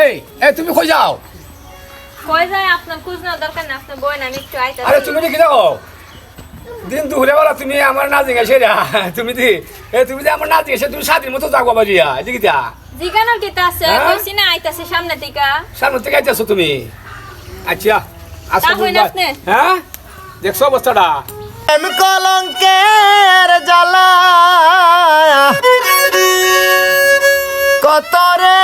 এই এই তুমি কই যাও? কই যায়? আপনার খোঁজ নেওয়ার দরকার না আপনার বই না আমি একটু আরে তুমি দেখি যাও। দিন দুপুরে বেলা তুমি আমার না জিজ্ঞাসা রা তুমি দি এ তুমি যে আমার না জিজ্ঞাসা তুমি স্বাধীন মতো যাও বাবা রিয়া এদিকে যা। জিগানোর কিতা আছে হ্যাঁ? কইছি না আইতাছি সামনে থেকে সামনে থেকে আইতেছো তুমি। আচ্ছা তা। আপনি? হ্যাঁ? দেখছ অবস্থাটা? প্রেম কলঙ্কের জ্বালা। কত রে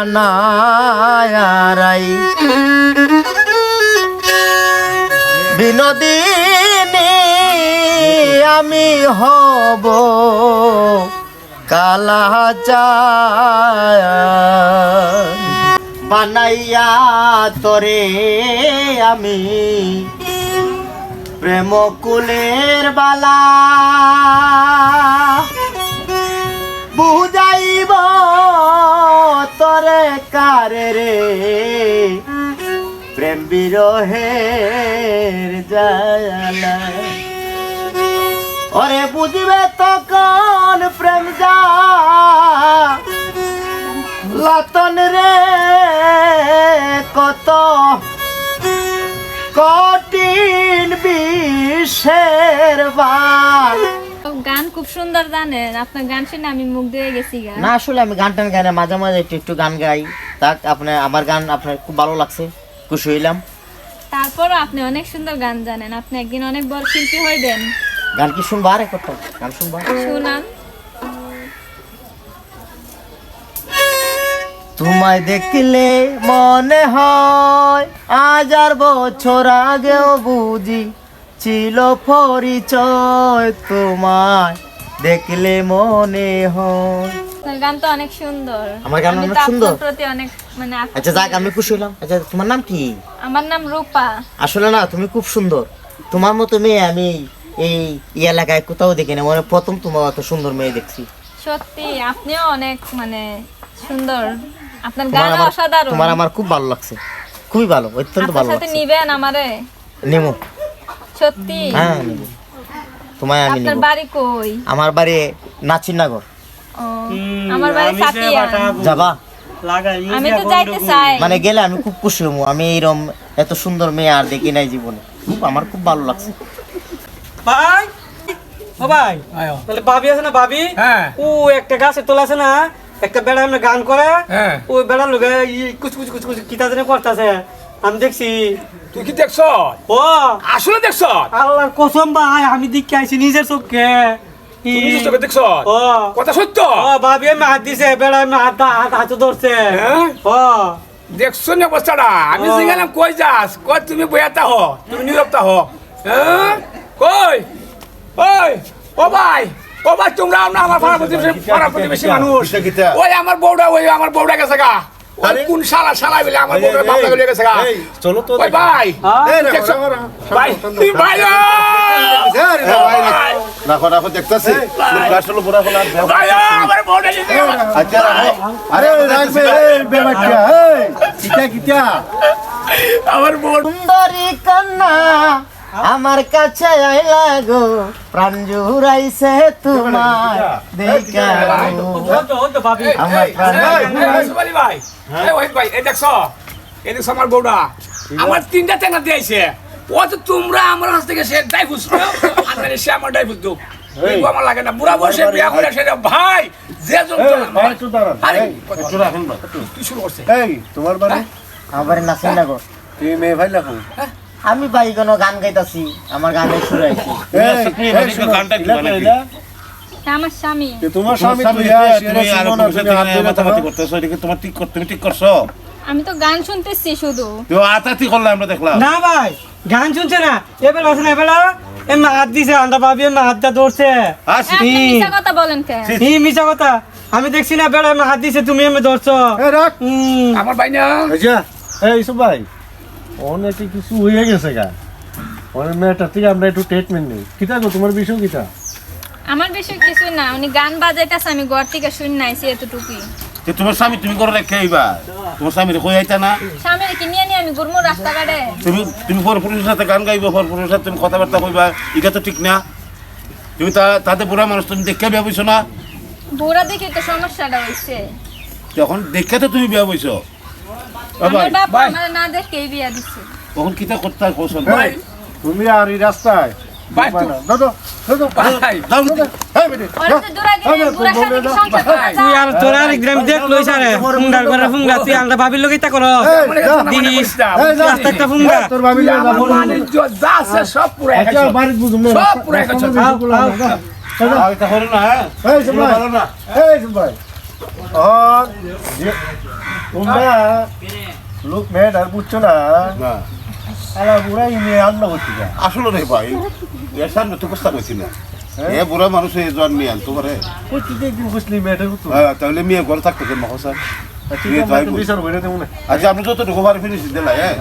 বানায়ারাই বিনোদিনী আমি হব কালা বানাইয়া তোরে আমি প্রেম কুলের বালা। কারে রে। প্রেম বিরহের জালা ওরে বুঝবে তখন প্রেম যা। লাতন রে কত। কঠিন বিষের বাল। গান খুব সুন্দর জানেন। আপনার গান শুনে আমি মুখ দিয়ে গেছি না আসলে আমি গান টান গাই না মাঝে মাঝে একটু একটু গান গাই। তাক আপনার আমার গান আপনার খুব ভালো লাগছে খুশি হইলাম। তারপরও আপনি অনেক সুন্দর গান জানেন আপনি একদিন অনেক বড় শিল্পী হইবেন। গান কি শুনবা? আরে কত গান শুনবা? শুনান তোমায় দেখলে মনে হয় আজ আর বছর আগেও বুঝি ছিল পরিচয় তোমায়। দেখলে মনে হয় আপনার গান তো অনেক সুন্দর। আমার গান অনেক সুন্দর? প্রতি অনেক মানে আচ্ছা যাক আমি খুশি হলাম। আচ্ছা তোমার নাম কি? আমার নাম রূপা। আসলে না তুমি খুব সুন্দর। তোমার মতো মেয়ে আমি এই এলাকায় কোথাও দেখি না। মানে প্রথম তোমার এত সুন্দর মেয়ে দেখছি। সত্যি আপনিও অনেক মানে সুন্দর। আপনার গান অসাধারণ। তোমার আমার খুব ভালো লাগছে। খুবই ভালো অত্যন্ত ভালো সাথে লাগছে। নিবেন আমারে? নেমো সত্যি। হ্যাঁ তোমায় আমি আপনার বাড়ি কই? আমার বাড়ি নাচিনগর আমার বাড়ি সাতিয়া যাবা? আমি তো যাইতে চাই। মানে গেলে আমি খুব খুশি হব আমি এইরকম এত সুন্দর মেয়ে আর দেখি নাই জীবনে। খুব আমার খুব ভালো লাগছে। ভাই! ও ভাই! তাহলে ভাবি আছে না ভাবি? হ্যাঁ। ও একটা গাছে তোলা আছে না? একটা বেড়া গান করে। হ্যাঁ। ওই বেড়ার লোকে কুচ কুচ কুচ কুচ কিতা জানে করতেছে। আমি দেখছি। তুই কি দেখছ? ও। আসলে দেখছ? আল্লাহর কসম ভাই আমি দেখে আইছি নিজের চোখে তুমি নিজের চোখে দেখছ? কথা সত্য? ও আমি হাত দিছে বেড়া আমি হাত ধরছে। হ্যাঁ? দেখছ না অবস্থাটা? আমি। কই যাস? কই তুমি হ? তুমি নীরবতা হ? হ্যাঁ? কই? ওই ও ভাই ও ভাই তোমরা আমরা আমার পাড়া প্রতিবেশী পাড়া প্রতিবেশী মানুষ। ওই আমার বউটা ওই আমার বউটা গেছে গা। কোন শালা শালা বলে আমার বউটা বাপলা গলে গেছে চলো তো ভাই। হ্যাঁ? ভাই তুই ভাই ভাই, রাখো রাখো দেখতেছি। আসলে বুড়া হলো আর আমার বউটা গেছে গা। আচ্ছা আরে রাখবে বেবাটিয়া কিটা কিটা। আমার বউ সুন্দরী কন্যা আমার কাছে আইলা গো প্রাণ জুড়াইছে তোমার দেখা ও তো ও তো ভাবি আমার প্রাণ ভাই এই ওই ভাই এই দেখছ? এই দেখছ আমার বউটা? আমার তিনটা টেনা দিয়েছে ও তো তোমরা আমার কাছ থেকে সে ডাই ফুসলো আর সে আমার ডাই এইগো আমার লাগে না বুড়া বসে বিয়া করে সেটা ভাই যে জন এই ভাই একটু দাঁড়ান একটু রাখেন না শুরু করছে। এই তোমার বাড়ি? আমার নাচিন না গো তুমি মেয়ে ভাই লাগো? আমি ভাই কোনো গান গাইতাছি আমার সুর আইছি। স্বামী। তোমার স্বামী তুমি তোমার ঠিক তুমি ঠিক করছ? আমি তো গান শুনতেছি শুধু। তো আতাতি করলে আমরা দেখলাম। না ভাই গান শুনছে না। এবার আছে না এবার এমনি হাত দিছে আন্দা ভাবি এমনি হাতটা ধরছে। আপনি ই। কথা বলেন কেন ই মিছা কথা। আমি দেখছি না বেড়া হাত দিছে তুমি এমনি ধরছো। রাখ। আমার ভাই না। এই যে, ভাই। অনেকে কিছু হয়ে গেছে গা। ওই মেয়েটার থেকে আমরা একটু ট্রিটমেন্ট নেই। কিতা গো তোমার বিষয় কিতা? আমার বিষয় কিছু না উনি গান বাজাইতেছে আমি ঘর থেকে শুনে নাইছি এতটুকুই। যে তোমার স্বামী তুমি করে রেখে আইবা। তোমার স্বামীর কই আইতা না? স্বামীর কি নিয়ে নিয়ে আমি ঘুরমু রাস্তাঘাটে? তুমি তুমি পর পুরুষের সাথে গান গাইবা পর পুরুষের সাথে তুমি কথাবার্তা কইবা এটা তো ঠিক না। তুমি তা তাতে বুড়া মানুষ তুমি দেখে বিয়া বইছো না? বুড়া দেখে তো সমস্যাটা হয়েছে তখন দেখে তো তুমি বিয়া বইছো। আমার বাপ আমার না দেখেই বিয়া দিছে? তখন কিতা করতে তুমি আর এই রাস্তায় ভাবির লোক করো ফুঙ্গা তোর সব পুরো সব পুরো এই এই তোমরা লোক মেয়েট আর বুঝছ না না আলা বুড়া ইনে আল্লাহ হচ্ছে আসলে রে ভাই এর সামনে তো কষ্ট করছি না এ বুড়া মানুষ এ জন্মে আন তোমারে ওই তুই একদিন বুঝলি মেয়েটার তো হ্যাঁ, তাহলে মেয়ে ঘরে থাকতো কেন মহসা ঠিক মেয়ে তো আছে আইবো। বিচার হইরে দেবো না আচ্ছা আপনি যতটুকু পারে ফিনিশ দিলাই হ্যাঁ